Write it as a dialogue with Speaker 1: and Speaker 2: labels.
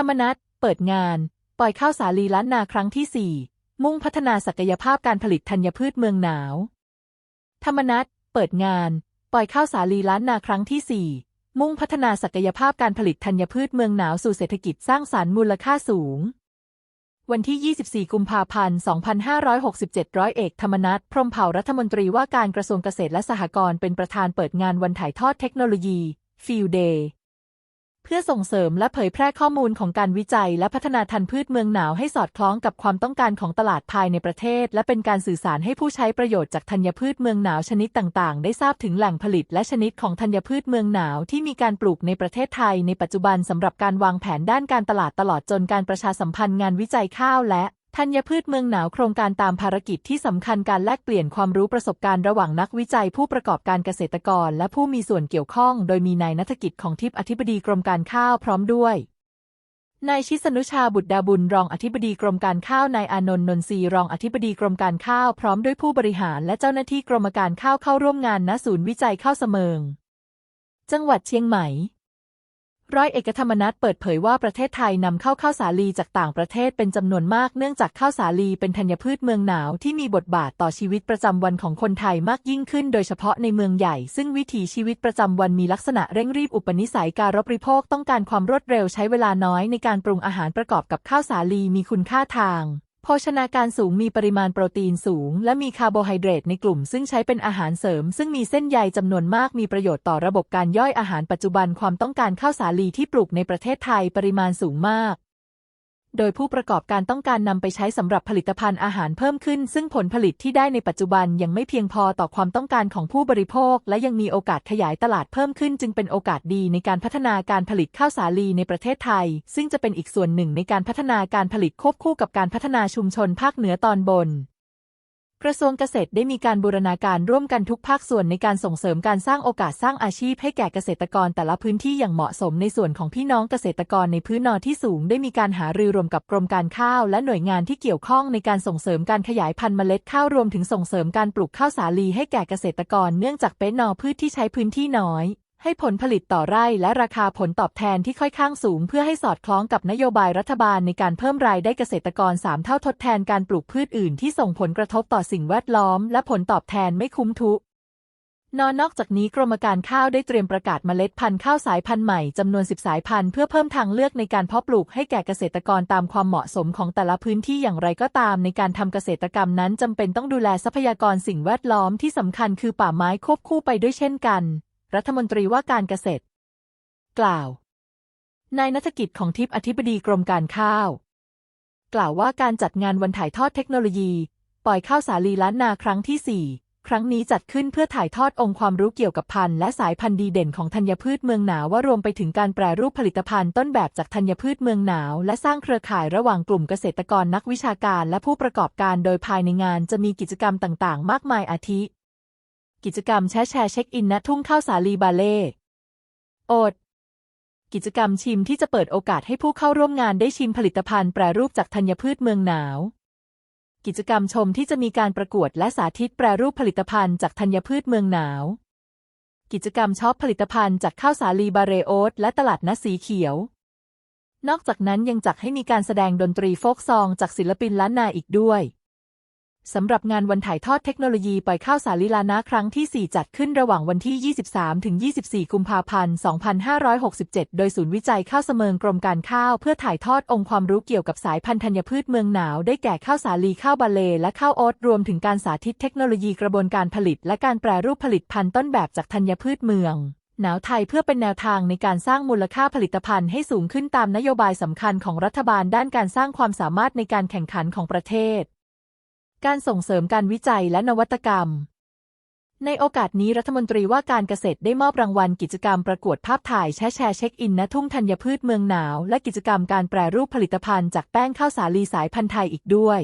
Speaker 1: รรมนัตเปิดงาน ปล่อยข้าวสาลีล้านนาครั้งที่4มุ่งพัฒนาศักยภาพการผลิตธัญพืชเมืองหนาว ธรรมนัตเปิดงาน ปล่อยข้าวสาลีล้านนาครั้งที่4มุ่งพัฒนาศักยภาพการผลิตธัญพืชเมืองหนาวสู่เศรษฐกิจสร้างสารรค์มูลค่าสูง วันที่ 24 กุมภาพันธ์ 2567 ร้อยเอกธรรมนัฐพรหมเผ่ารัฐมนตรีว่าการกระทรวงเกษตรและสหกรณ์เป็นประธานเปิดงานวันถ่ายทอดเทคโนโลยี Field Day เพื่อส่งเสริมและเผยแพร่ข้อมูลของการวิจัยและพัฒนาทันพืชเมืองหนาวให้สอดคล้องกับความต้องการของตลาดภายในประเทศ และเป็นการสื่อสารให้ผู้ใช้ประโยชน์จากธัญพืชเมืองหนาวชนิดต่าง ๆ ได้ทราบถึงแหล่งผลิตและชนิดของธัญพืชเมืองหนาวที่มีการปลูกในประเทศไทยในปัจจุบันสำหรับการวางแผนด้านการตลาดตลอดจนการประชาสัมพันธ์งานวิจัยข้าวและ ธัญพืชเมืองหนาวโครงการตามภารกิจที่สำคัญการแลกเปลี่ยนความรู้ประสบการณ์ระหว่างนักวิจัยผู้ประกอบการเกษตรกร และผู้มีส่วนเกี่ยวข้อง โดยมีนายนัฐกิจของทิพย์อธิบดีกรมการข้าวพร้อมด้วยนายชิสนุชาบุตรดาบุญรองอธิบดีกรมการข้าวนายอานนท์นนทรีรองอธิบดีกรมการข้าวพร้อมด้วยผู้บริหารและเจ้าหน้าที่กรมการข้าวเข้าร่วมงานณศูนย์วิจัยข้าวเสมิง จังหวัดเชียงใหม่ ร้อยเอกธรรมนัฐเปิดเผยว่าประเทศไทยนำเข้าข้าวสาลีจากต่างประเทศเป็นจำนวนมากเนื่องจากข้าวสาลีเป็นธัญพืชเมืองหนาวที่มีบทบาทต่อชีวิตประจำวันของคนไทยมากยิ่งขึ้น โดยเฉพาะในเมืองใหญ่ ซึ่งวิถีชีวิตประจำวันมีลักษณะเร่งรีบอุปนิสัยการรับริโภคต้องการความรวดเร็วใช้เวลาน้อยในการปรุงอาหารประกอบกับข้าวสาลีมีคุณค่าทาง โภชนาการสูงมีปริมาณโปรตีนสูง และมีคาร์โบไฮเดรตในกลุ่ม ซึ่งใช้เป็นอาหารเสริม ซึ่งมีเส้นใยจำนวนมากมีประโยชน์ต่อระบบการย่อยอาหารปัจจุบันความต้องการข้าวสาลีที่ปลูกในประเทศไทยปริมาณสูงมาก โดยผู้ประกอบการต้องการนำไปใช้สำหรับผลิตภัณฑ์อาหารเพิ่มขึ้น ซึ่งผลผลิตที่ได้ในปัจจุบันยังไม่เพียงพอต่อความต้องการของผู้บริโภค และยังมีโอกาสขยายตลาดเพิ่มขึ้น จึงเป็นโอกาสดีในการพัฒนาการผลิตข้าวสาลีในประเทศไทย ซึ่งจะเป็นอีกส่วนหนึ่งในการพัฒนาการผลิตควบคู่กับการพัฒนาชุมชนภาคเหนือตอนบน กระทรวงเกษตรได้มีการบูรณาการร่วมกันทุกภาคส่วนในการส่งเสริมการสร้างโอกาสสร้างอาชีพให้แก่เกษตรกรแต่ละพื้นที่อย่างเหมาะสมในส่วนของพี่น้องเกษตรกรในพื้นนอที่สูง ได้มีการหารือรวมกับกรมการข้าวและหน่วยงานที่เกี่ยวข้องในการส่งเสริมการขยายพันธุ์เมล็ดข้าวรวมถึงส่งเสริมการปลูกข้าวสาลีให้แก่เกษตรกรเนื่องจากเป็นนอพืชที่ใช้พื้นที่น้อย ให้ผลผลิตต่อไร่และราคาผลตอบแทนที่ค่อยข้างสูง เพื่อให้สอดคล้องกับนโยบายรัฐบาลในการเพิ่มรายได้เกษตรกร 3 เท่าทดแทนการปลูกพืชอื่นที่ส่งผลกระทบต่อสิ่งแวดล้อม และผลตอบแทนไม่คุ้มทุนอนนอกจากนี้กรมการข้าวได้เตรียมประกาศเมล็ดพันธุ์ข้าวสายพันธุ์ใหม่จำนวน 10 สายพันธุ์เพื่อเพิ่มทางเลือกในการเพาะปลูกให้แก่เกษตรกรตามความเหมาะสมของแต่ละพื้นที่อย่างไรก็ตาม ในการทำเกษตรกรรมนั้นจำเป็นต้องดูแลทรัพยากรสิ่งแวดล้อมที่สำคัญคือป่าไม้ควบคู่ไปด้วยเช่นกัน รัฐมนตรีว่าการเกษตร กล่าว นายนัฐกิจของทิพย์อธิบดีกรมการข้าว กล่าวว่าการจัดงานวันถ่ายทอดเทคโนโลยี ปล่อยข้าวสาลีล้านนาครั้งที่ 4 ครั้งนี้จัดขึ้นเพื่อถ่ายทอดองค์ความรู้เกี่ยวกับพันธุ์และสายพันธุ์ดีเด่นของธัญพืชเมืองหนาวว่ารวมไปถึงการแปรรูปผลิตภัณฑ์ต้นแบบจากธัญพืชเมืองหนาว และสร้างเครือข่ายระหว่างกลุ่มเกษตรกรนักวิชาการและผู้ประกอบการโดยภายในงานจะมีกิจกรรมต่าง ๆ มากมายอาทิ กิจกรรมแชร์แชร์เช็คอินณทุ่งข้าวสาลีบาเล่โอด กิจกรรมชิมที่จะเปิดโอกาสให้ผู้เข้าร่วมงานได้ชิมผลิตภัณฑ์แปรรูปจากธัญพืชเมืองหนาว กิจกรรมชมที่จะมีการประกวดและสาธิตแปรรูปผลิตภัณฑ์จากธัญพืชเมืองหนาว กิจกรรมช็อปผลิตภัณฑ์จากข้าวสาลีบาเรโอตและตลาดนัดสีเขียว นอกจากนั้นยังจัดให้มีการแสดงดนตรีโฟกซองจากศิลปินล้านนาอีกด้วย สำหรับงานวันถ่ายทอดเทคโนโลยีปล่อยข้าวสาลีลานะครั้งที่ 4 จัดขึ้นระหว่างวันที่ 23 ถึง 24 กุมภาพันธ์ 2567 โดยศูนย์วิจัยข้าวเสมิงกรมการข้าวเพื่อถ่ายทอดองค์ความรู้เกี่ยวกับสายพันธุ์ธัญพืชเมืองหนาว ได้แก่ข้าวสาลีข้าวบาเล และข้าวโอ๊ตรวมถึงการสาธิตเทคโนโลยีกระบวนการผลิต และการแปรรูปผลิตภัณฑ์ต้นแบบจากธัญพืชเมืองหนาวไทยเพื่อเป็นแนวทางในการสร้างมูลค่าผลิตภัณฑ์ให้สูงขึ้นตามนโยบายสำคัญของรัฐบาลด้านการสร้างความสามารถในการแข่งขันของประเทศ การส่งเสริมการวิจัยและนวัตกรรม ในโอกาสนี้รัฐมนตรีว่าการเกษตรได้มอบรางวัลกิจกรรมประกวดภาพถ่ายแชร์แชร์เช็คอินณทุ่งธัญพืชเมืองหนาว และกิจกรรมการแปรรูปผลิตภัณฑ์จากแป้งข้าวสาลีสายพันธุ์ไทยอีกด้วย